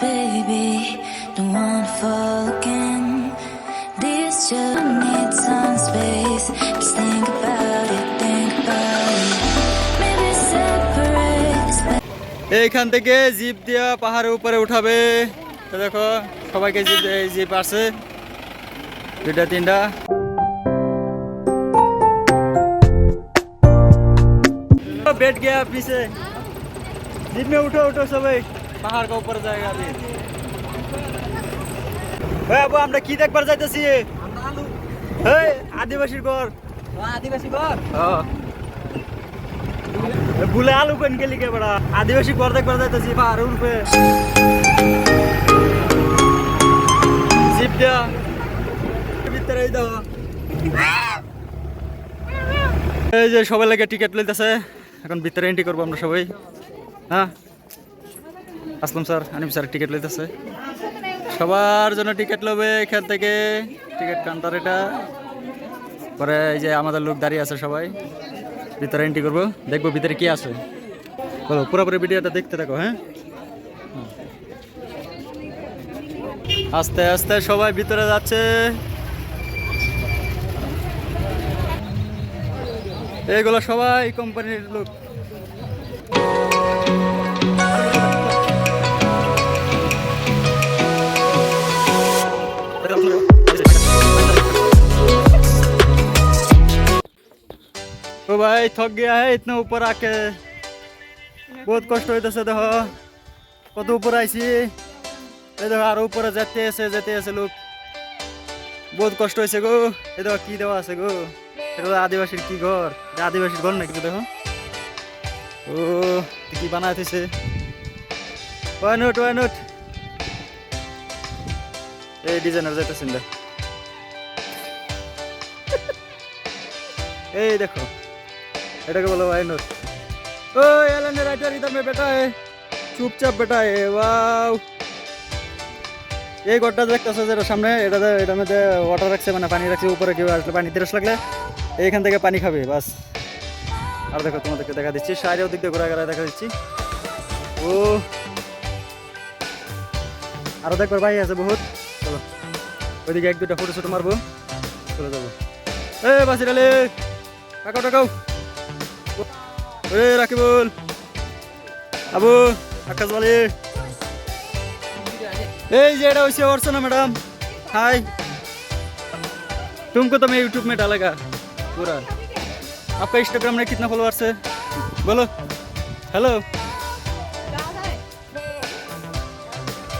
baby. Don't wanna fall again. This just needs some space. Just think about it, think about it. Maybe separate is better. এইখান থেকে zip দিয়া পাহাড়ের উপরে উঠাবে তো দেখো সবাইকে জিপ এই জিপ আছে দুইটা তিনটা बैठ गया पीछे जीप में उठो उठो সবাই পাহাড় কা উপরে জায়গা अभी ওই আবু আমরা কি দেখবার যাইতেছি? এই আদিবাসীর ঘর। আদিবাসী ঘর? হ্যাঁ ভুলে আলু কেন গেলি কে বড়া? আদিবাসী ঘর দেখবার যাইতেছি পাহাড়ের উপরে। জিপ দিয়া ভিতরে দাও এই যে সবাই লাগে টিকিট লইতেছে। এখন ভিতরে এন্ট্রি করব আমরা সবাই। হ্যাঁ? Aslam sir, Anim sir ticket লইতেছে। সবার জন্য টিকিট লবে এখান থেকে। টিকিট কাউন্টার এটা। পরে এই যে আমাদের লোক দাঁড়িয়ে আছে সবাই। ভিতরে এন্ট্রি করব। দেখব ভিতরে কি আছে। বলো, পুরোপুরি ভিডিওটা দেখতে থাকো হ্যাঁ? আস্তে আস্তে সবাই ভিতরে যাচ্ছে। এইগুলো সবাই কোম্পানির লোক। ओ भाई थक गया है इतना ऊपर आके बहुत কষ্ট হইতেছে দেখো কত উপর আইছি এই দেখো আরো উপরে যেতে আছে যেতে আছে লোক বহুত কষ্ট হয়েছে গো এই দেখো কি দেওয়া আছে গো এটা হলো আদিবাসীর কি ঘর এটা আদিবাসীর ঘর নাকি দেখো ও কি বানায় থইছে ওয়াই নোট ওয়াই নোট এই ডিজাইনার যেটা দা এই দেখো, এটাকে বলো আইনর ও এলানের রাইটার ইদামে বেটা এ, চুপচাপ বেটা এ, ওয়াও। এই গড়টা দেখতেছে যেটা সামনে, এটা এটার মধ্যে ওয়াটার রাখছে মানে পানি রাখছে, উপরে কেউ আসলে পানি তিরস লাগলে, এইখান থেকে পানি খাবে, বাস। আর দেখো, তোমাদেরকে দেখা দিচ্ছি সাইডেও দিক দিয়ে ঘোরা ঘোরা দেখা দিচ্ছি। ও। আরও দেখো ভাই আছে বহুত। ওইদিকে এক দুটা ফটো ছোটো মারবো চলে যাবো এ বাসির আলে টাকাও টাকাও এ রাকিবুল আবু আকাশ বালি এই যে এটা হচ্ছে अर्चना मैडम हाय तुमको तो मैं यूट्यूब में डालेगा पूरा आपका इंस्टाग्राम में कितना फॉलोअर्स है बोलो हेलो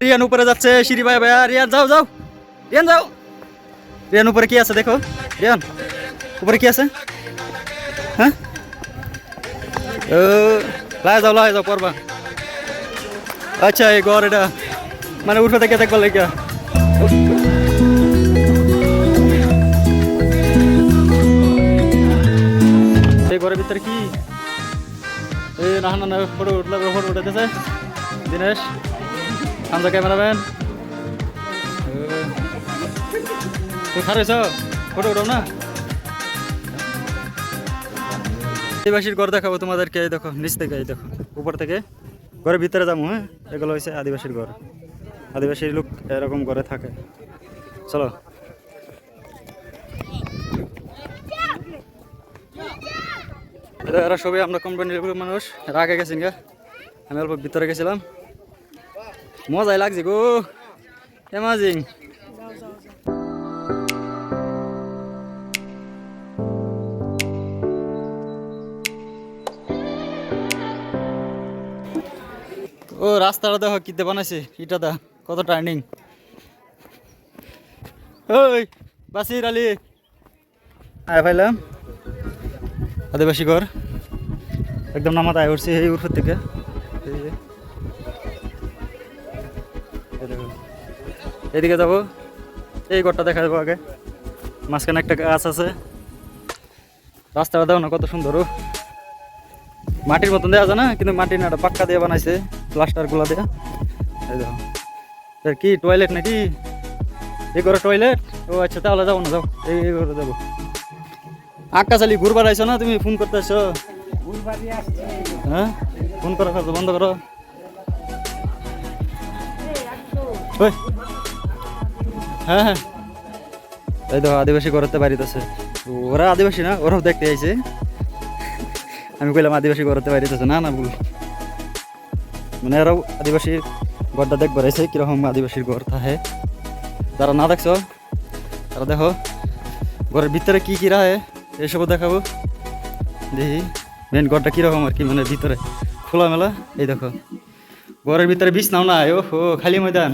রিয়ান উপরে যাচ্ছে সিঁড়ি ভাই ভাইয়া রিয়ান যাও যাও রিয়ান যাও। রিয়ান, উপরে কি আছে দেখো? রিয়ান, উপরে কি আছে? হ্যাঁ? ও, লাই যাও লাই যাও করবা আচ্ছা এই ঘর এটা। মানে উঠে থেকে দেখবার লাগে এই ঘরের ভিতরে কি? এই না না ফটো উঠলে, ফটো উঠাতেছে দিনেশ, হামজা ক্যামেরাম্যান। তুই খারেছ ফটো উঠাও না। আদিবাসীর ঘর দেখাবো তোমাদেরকে, এই দেখো, নিচ থেকে, এই দেখো, উপর থেকে। ঘরের ভিতরে যাব হ্যাঁ? এগুলো হয়েছে আদিবাসীর ঘর। আদিবাসী লোক এরকম ঘরে থাকে। চলো। এরা সবাই আমরা কোম্পানির মানুষ? এরা আগে গেছেন গা আমি অল্প ভিতরে গেছিলাম। মজাই লাগছে গো। এমাজিং রাস্তাটা দেখো কিতে বানাইছে? ইটা দা কত টার্নিং ওই, বাসির আলী। আয় পাইলাম আদিবাসী ঘর। একদম নামাত আয় উঠছে, এই উঠোর থেকে। এদিকে যাব। এই ঘরটা দেখা যাব আগে। মাঝখানে একটা গাছ আছে। রাস্তাটা দেখো না কত সুন্দর মাটির মতন দেওয়া যায় না, কিন্তু মাটি না পাক্কা দিয়ে বানাইছে। প্লাস্টারগুলা দিয়ে। এই দেখো। এর কি টয়লেট নাকি? এই ঘরে টয়লেট ও আচ্ছা তাহলে যাব না, যাও। এই এই ঘরে যাব। আকাশ আলী ঘুরবার আইছো না? তুমি ফোন করতে আসছো হ্যাঁ? ফোন করো কাজ বন্ধ করো। হ্যাঁ হ্যাঁ। এই তো আদিবাসী করতে বাড়িতেছে ওরা আদিবাসী না, ওরাও দেখতে আইছে। আমি কইলাম আদিবাসী করতে বাড়িতেছে না না, ভুল। মানে এরাও আদিবাসী ঘরটা দেখবার আইছে কীরকম আদিবাসীর ঘর থাকে যারা না দেখছ তারা দেখো ঘরের ভিতরে কী কী রাহে এইসবও দেখাবো। দেখি মেন ঘরটা কীরকম আর কি মানে ভিতরে খোলামেলা এই দেখো। ঘরের ভিতরে বিছনাও না ও হো খালি ময়দান।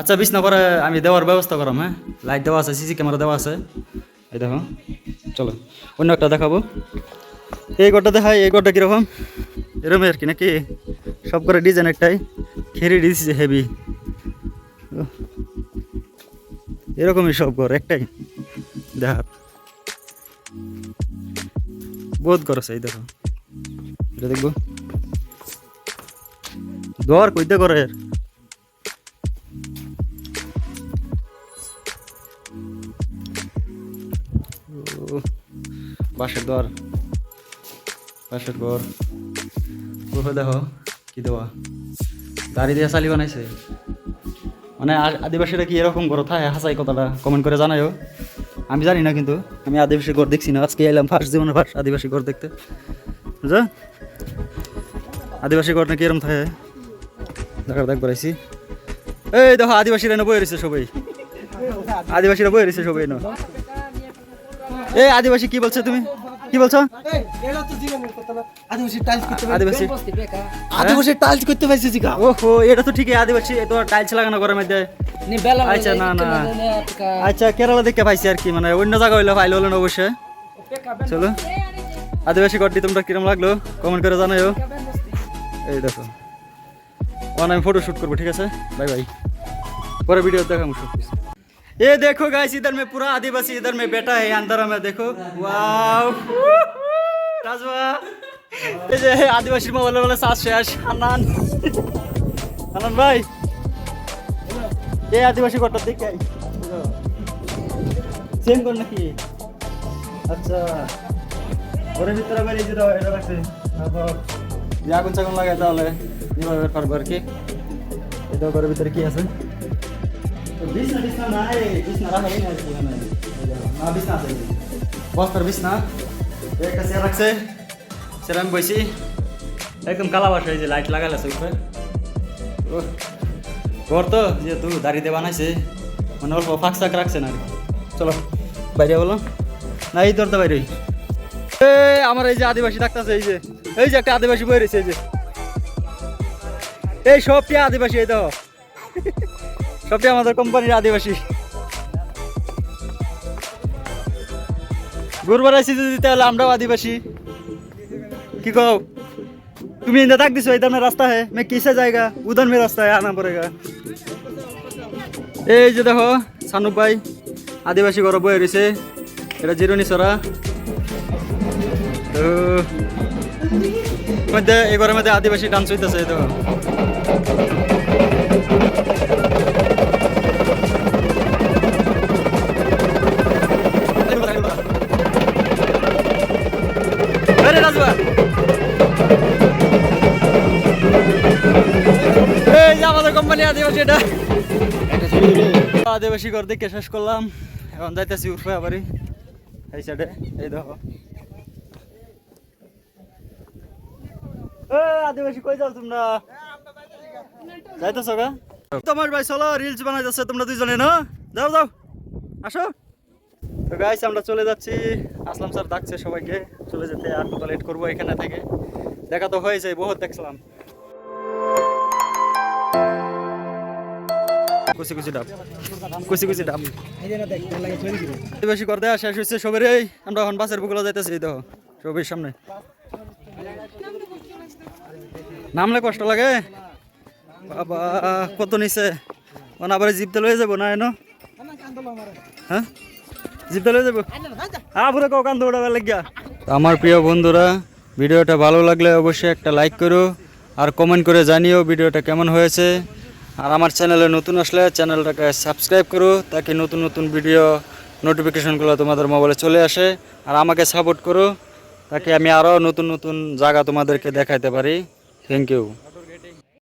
আচ্ছা বিছনা পরে আমি দেওয়ার ব্যবস্থা করাম হ্যাঁ লাইট দেওয়া আছে সিসি ক্যামেরা দেওয়া আছে। এই দেখো, চলো, অন্য একটা দেখাবো। এই ঘরটা দেখায় এই ঘরটা কীরকম এরকম আর কি নাকি? সব করে ডিজাইন একটাই। খেরি দিয়েছে হেভি এরকমই সব ঘর, একটাই। দেখা। বহুত ঘর এই দেখো। এটা দেখব। দর কইতে করে বাঁশের দর বাঁশের ঘর। দেখো। কি দেওয়া গাড়ি দিয়ে চালি বানাইছে। মানে আদিবাসীরা কি এরকম ঘর থাকে হাসাই কথাটা কমেন্ট করে জানাইও আমি জানি না কিন্তু। আমি আদিবাসী ঘর দেখছি না। আজকে এলাম ফার্স্ট জীবনে ফার্স্ট আদিবাসী ঘর দেখতে। বুঝা আদিবাসী ঘর না কিরম থাকে। দেখার দেখ বেড়াইছি এই দেখো, আদিবাসীরা না বয়ে রয়েছে সবাই। আদিবাসীরা বয়ে রয়েছে সবাই না এই আদিবাসী কি বলছো তুমি? কি বলছো? আদিবাসী টাইলস করতে হ্যাঁ। পারছি জিগা ওহো এটা তো ঠিকই আদিবাসী তো টাইলস লাগানো ঘরের মধ্যে। আচ্ছা না না। আচ্ছা কেরালা দেখতে পাইছি আর কি মানে অন্য জায়গা হইল ফাইল হলো না অবশ্যই। চলো। আদিবাসী ঘরটি তোমরা কিরম লাগল? কমেন্ট করে জানাইও। এই দেখো। অন আমি ফটো শ্যুট করব ঠিক আছে? বাই বাই পরে ভিডিও দেখাবো সব কিছু ये देखो गाइस इधर में पूरा आदिवासी इधर में बैठा है अंदर में देखो वाओ राजवा এই যে আদিবাসীর মোবাইল বলে শ্বাস শেষ হানান হানান ভাই এই আদিবাসী ঘরটা দেখে সেম কর নাকি আচ্ছা ঘরের ভিতরে আবার এই যে দাও, এটা রাখছে তারপর যে আগুন চাগুন লাগায় তাহলে নিভাবে পারবো আর কি এটা ঘরের ভিতরে কি আছে তো বিছনা বিছনা নাই বিছনা রাখা নেই দেখো, না বিছনা আছে। বস্তার বিছনা। একটা চেয়ার রাখছে। চেয়ার আমি বসি একদম কালা বাসা এই যে লাইট লাগালে আছে উপরে। ঘর তো যেহেতু দাড়িতে বানাইছে মানে অল্প ফাঁক শাক রাখছে না। চলো বাইরে বলো। না এই দরটা বাইরে। এই আমার এই যে আদিবাসী ডাক্তার এই যে এই যে একটা আদিবাসী বই রয়েছে এই যে। এই সবটি আদিবাসী এই তো সবটাই আমাদের কোম্পানির আদিবাসী। গুরবার আইসি যদি তাহলে আমরাও আদিবাসী। কি কও? তুমি ইন্দা তাক দিছো ইদার রাস্তা হে। মে কিসে জায়গা উদার মে রাস্তা আনা পড়েগা। এই যে দেখো সানুক ভাই, আদিবাসী ঘর বয়ে রয়েছে এটা জিরুনি সরা। তো, মধ্যে এই ঘরের মধ্যে আদিবাসী ডান্স হইতেছে দেখো। কোম্পানি আদিবাসী এটা। আদিবাসী ঘর দেখে শেষ করলাম। এখন যাইতেছি উঠবে আবারই। এই সাইডে এই দেখো। আদিবাসী কই যাও তোমরা? যাইতেছ গা? তোমার ভাই চলো রিলস বানাইতেছে তোমরা দুইজনে না? যাও যাও। আসো। তো গাইস আমরা চলে যাচ্ছি। আসলাম স্যার ডাকছে সবাইকে। চলে যেতে আর কত লেট করব এখানে থেকে। দেখা তো হয়েছে বহুত দেখছিলাম। কুচি কুচি ডাব। কুচি কুচি ডাব। না দেখ তোর লাগে ছড়ি দিবে। বেশি করতে শেষ হচ্ছে সবের এই আমরা এখন বাসের বুকুলা যাইতেছি দেখো সবের সামনে। নামলে কষ্ট লাগে। বাবা কত নিছে? মানে আবার জিপতে লয়ে যাব না এনো? হ্যাঁ? জিপতে লয়ে যাব? হ্যাঁ পুরো কান দৌড়াবার লাগিয়া। আমার প্রিয় বন্ধুরা ভিডিওটা ভালো লাগলে অবশ্যই একটা লাইক করো আর কমেন্ট করে জানিও ভিডিওটা কেমন হয়েছে। আর আমার চ্যানেলে নতুন আসলে চ্যানেলটাকে সাবস্ক্রাইব করো, তাকে নতুন নতুন ভিডিও নোটিফিকেশনগুলো তোমাদের মোবাইলে চলে আসে। আর আমাকে সাপোর্ট করো, তাকে আমি আরও নতুন নতুন জায়গা তোমাদেরকে দেখাইতে পারি। Thank you